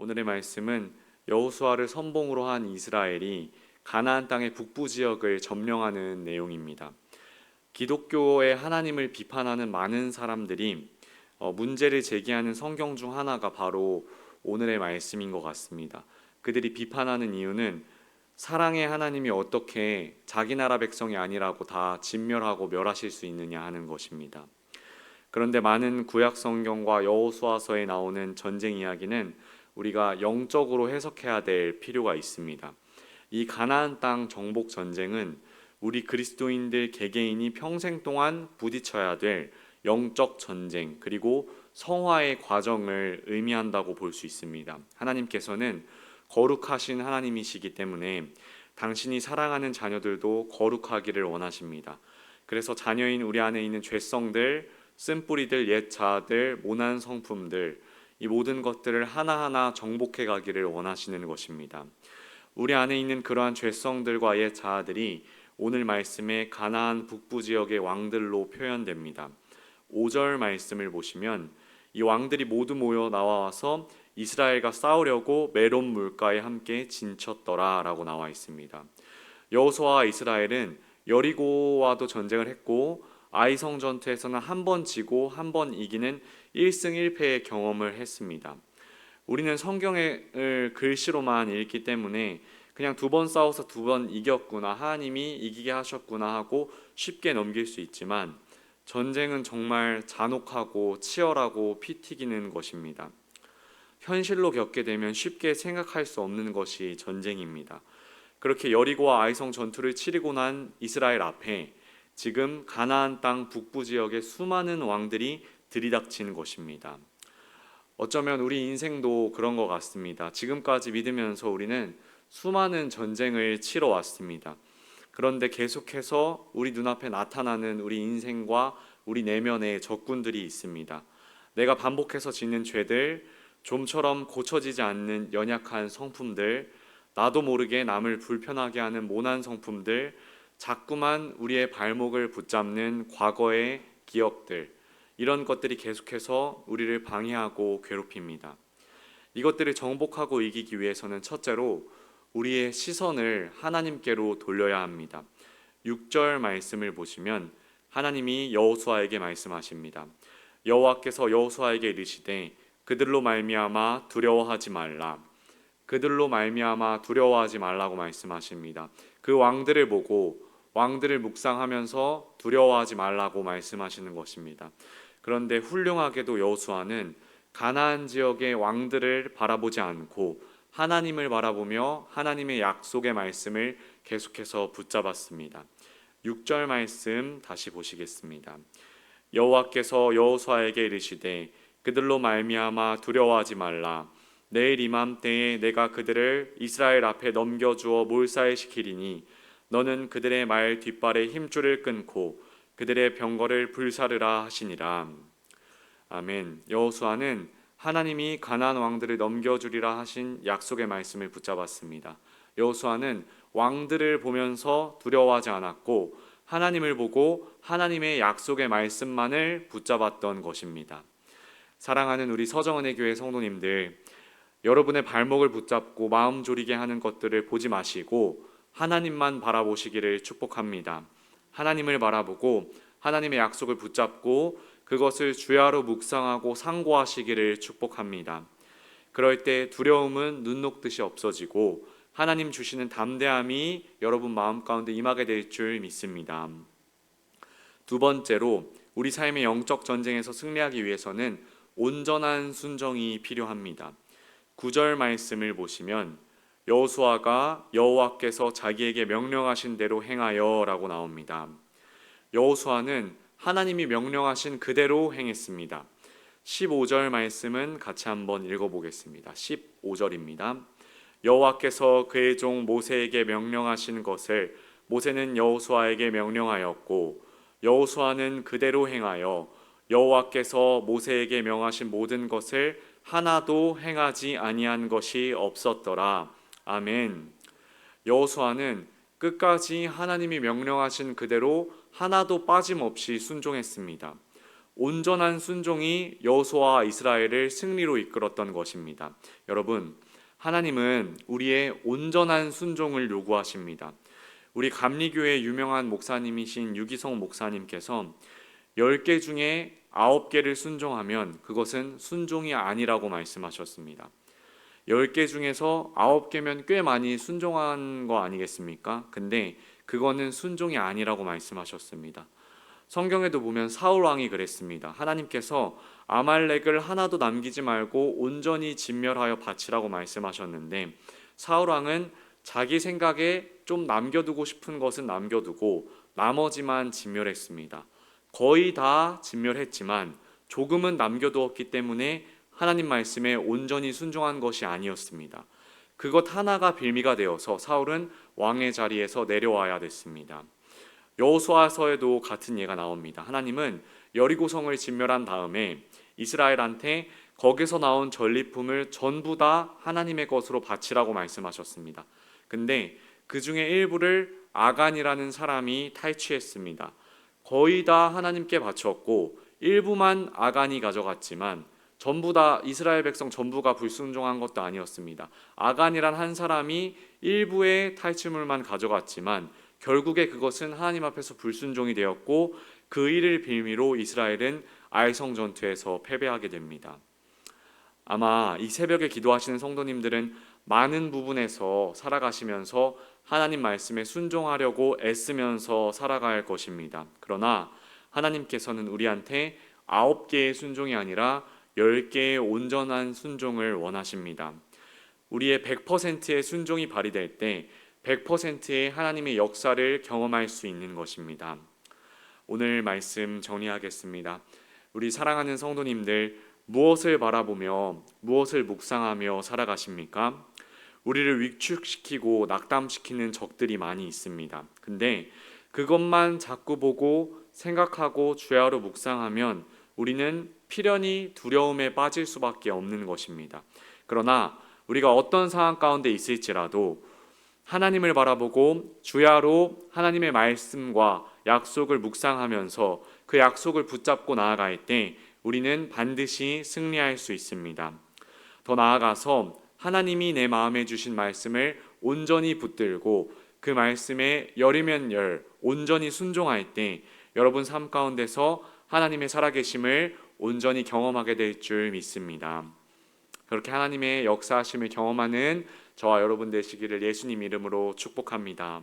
오늘의 말씀은 여호수아를 선봉으로 한 이스라엘이 가나안 땅의 북부 지역을 점령하는 내용입니다. 기독교의 하나님을 비판하는 많은 사람들이 어, 문제를 제기하는 성경 중 하나가 바로 오늘의 말씀인 것 같습니다. 그들이 비판하는 이유는 사랑의 하나님이 어떻게 자기 나라 백성이 아니라고 다 진멸하고 멸하실 수 있느냐 하는 것입니다. 그런데 많은 구약 성경과 여호수아서에 나오는 전쟁 이야기는 우리가 영적으로 해석해야 될 필요가 있습니다. 이 가나안 땅 정복 전쟁은 우리 그리스도인들 개개인이 평생 동안 부딪혀야 될 영적 전쟁 그리고 성화의 과정을 의미한다고 볼 수 있습니다. 하나님께서는 거룩하신 하나님이시기 때문에 당신이 사랑하는 자녀들도 거룩하기를 원하십니다. 그래서 자녀인 우리 안에 있는 죄성들, 쓴뿌리들, 옛 자아들, 모난 성품들 이 모든 것들을 하나하나 정복해 가기를 원하시는 것입니다. 우리 안에 있는 그러한 죄성들과 옛 자아들이 오늘 말씀의 가나안 북부 지역의 왕들로 표현됩니다. 5절 말씀을 보시면 이 왕들이 모두 모여 나와서 이스라엘과 싸우려고 메론 물가에 함께 진쳤더라라고 나와 있습니다. 여호수아와 이스라엘은 여리고와도 전쟁을 했고 아이성 전투에서는 한 번 지고 한 번 이기는 1승 1패의 경험을 했습니다. 우리는 성경을 글씨로만 읽기 때문에 그냥 두 번 싸워서 두 번 이겼구나 하나님이 이기게 하셨구나 하고 쉽게 넘길 수 있지만 전쟁은 정말 잔혹하고 치열하고 피 튀기는 것입니다. 현실로 겪게 되면 쉽게 생각할 수 없는 것이 전쟁입니다. 그렇게 여리고와 아이성 전투를 치르고 난 이스라엘 앞에 지금 가나안 땅 북부 지역의 수많은 왕들이 들이닥치는 것입니다. 어쩌면 우리 인생도 그런 것 같습니다. 지금까지 믿으면서 우리는 수많은 전쟁을 치러 왔습니다. 그런데 계속해서 우리 눈앞에 나타나는 우리 인생과 우리 내면의 적군들이 있습니다. 내가 반복해서 짓는 죄들, 좀처럼 고쳐지지 않는 연약한 성품들, 나도 모르게 남을 불편하게 하는 모난 성품들, 자꾸만 우리의 발목을 붙잡는 과거의 기억들, 이런 것들이 계속해서 우리를 방해하고 괴롭힙니다. 이것들을 정복하고 이기기 위해서는 첫째로 우리의 시선을 하나님께로 돌려야 합니다. 6절 말씀을 보시면 하나님이 여호수아에게 말씀하십니다. 여호와께서 여호수아에게 이르시되 그들로 말미암아 두려워하지 말라. 그들로 말미암아 두려워하지 말라고 말씀하십니다. 그 왕들을 보고 왕들을 묵상하면서 두려워하지 말라고 말씀하시는 것입니다. 그런데 훌륭하게도 여호수아는 가나안 지역의 왕들을 바라보지 않고 하나님을 바라보며 하나님의 약속의 말씀을 계속해서 붙잡았습니다. 6절 말씀 다시 보시겠습니다. 여호와께서 여호수아에게 이르시되 그들로 말미암아 두려워하지 말라 내일 이맘때에 내가 그들을 이스라엘 앞에 넘겨 주어 몰살시키리니 너는 그들의 말 뒷발에 힘줄을 끊고 그들의 병거를 불사르라 하시니라. 아멘. 여호수아는 하나님이 가나안 왕들을 넘겨주리라 하신 약속의 말씀을 붙잡았습니다. 여호수아는 왕들을 보면서 두려워하지 않았고 하나님을 보고 하나님의 약속의 말씀만을 붙잡았던 것입니다. 사랑하는 우리 서정은의 교회 성도님들, 여러분의 발목을 붙잡고 마음 졸이게 하는 것들을 보지 마시고 하나님만 바라보시기를 축복합니다. 하나님을 바라보고 하나님의 약속을 붙잡고 그것을 주야로 묵상하고 상고하시기를 축복합니다. 그럴 때 두려움은 눈 녹듯이 없어지고 하나님 주시는 담대함이 여러분 마음 가운데 임하게 될 줄 믿습니다. 두 번째로 우리 삶의 영적 전쟁에서 승리하기 위해서는 온전한 순종이 필요합니다. 9절 말씀을 보시면 여호수아가 여호와께서 자기에게 명령하신 대로 행하여라고 나옵니다. 여호수아는 하나님이 명령하신 그대로 행했습니다. 15절 말씀은 같이 한번 읽어보겠습니다. 15절입니다. 여호와께서 그의 종 모세에게 명령하신 것을 모세는 여호수아에게 명령하였고 여호수아는 그대로 행하여 여호와께서 모세에게 명하신 모든 것을 하나도 행하지 아니한 것이 없었더라. 아멘. 여호수아는 끝까지 하나님이 명령하신 그대로 하나도 빠짐없이 순종했습니다. 온전한 순종이 여호수아와 이스라엘을 승리로 이끌었던 것입니다. 여러분, 하나님은 우리의 온전한 순종을 요구하십니다. 우리 감리교회 유명한 목사님이신 유기성 목사님께서 10개 중에 9개를 순종하면 그것은 순종이 아니라고 말씀하셨습니다. 10개 중에서 9개면 꽤 많이 순종한 거 아니겠습니까? 근데 그거는 순종이 아니라고 말씀하셨습니다. 성경에도 보면 사울 왕이 그랬습니다. 하나님께서 아말렉을 하나도 남기지 말고 온전히 진멸하여 바치라고 말씀하셨는데 사울 왕은 자기 생각에 좀 남겨두고 싶은 것은 남겨두고 나머지만 진멸했습니다. 거의 다 진멸했지만 조금은 남겨두었기 때문에 하나님 말씀에 온전히 순종한 것이 아니었습니다. 그것 하나가 빌미가 되어서 사울은 왕의 자리에서 내려와야 됐습니다. 여호수아서에도 같은 예가 나옵니다. 하나님은 여리고성을 진멸한 다음에 이스라엘한테 거기서 나온 전리품을 전부 다 하나님의 것으로 바치라고 말씀하셨습니다. 근데 그 중에 일부를 아간이라는 사람이 탈취했습니다. 거의 다 하나님께 바쳤고 일부만 아간이 가져갔지만 전부 다 이스라엘 백성 전부가 불순종한 것도 아니었습니다. 아간이란 한 사람이 일부의 탈취물만 가져갔지만 결국에 그것은 하나님 앞에서 불순종이 되었고 그 일을 빌미로 이스라엘은 아이성 전투에서 패배하게 됩니다. 아마 이 새벽에 기도하시는 성도님들은 많은 부분에서 살아가시면서 하나님 말씀에 순종하려고 애쓰면서 살아갈 것입니다. 그러나 하나님께서는 우리한테 아홉 개의 순종이 아니라 열 개의 온전한 순종을 원하십니다. 우리의 100%의 순종이 발휘될 때 100%의 하나님의 역사를 경험할 수 있는 것입니다. 오늘 말씀 정리하겠습니다. 우리 사랑하는 성도님들 무엇을 바라보며 무엇을 묵상하며 살아가십니까? 우리를 위축시키고 낙담시키는 적들이 많이 있습니다. 근데 그것만 자꾸 보고 생각하고 주야로 묵상하면 우리는 필연히 두려움에 빠질 수밖에 없는 것입니다. 그러나 우리가 어떤 상황 가운데 있을지라도 하나님을 바라보고 주야로 하나님의 말씀과 약속을 묵상하면서 그 약속을 붙잡고 나아갈 때 우리는 반드시 승리할 수 있습니다. 더 나아가서 하나님이 내 마음에 주신 말씀을 온전히 붙들고 그 말씀에 열이면 열 온전히 순종할 때 여러분 삶 가운데서 하나님의 살아계심을 온전히 경험하게 될 줄 믿습니다. 그렇게 하나님의 역사하심을 경험하는 저와 여러분 되시기를 예수님 이름으로 축복합니다.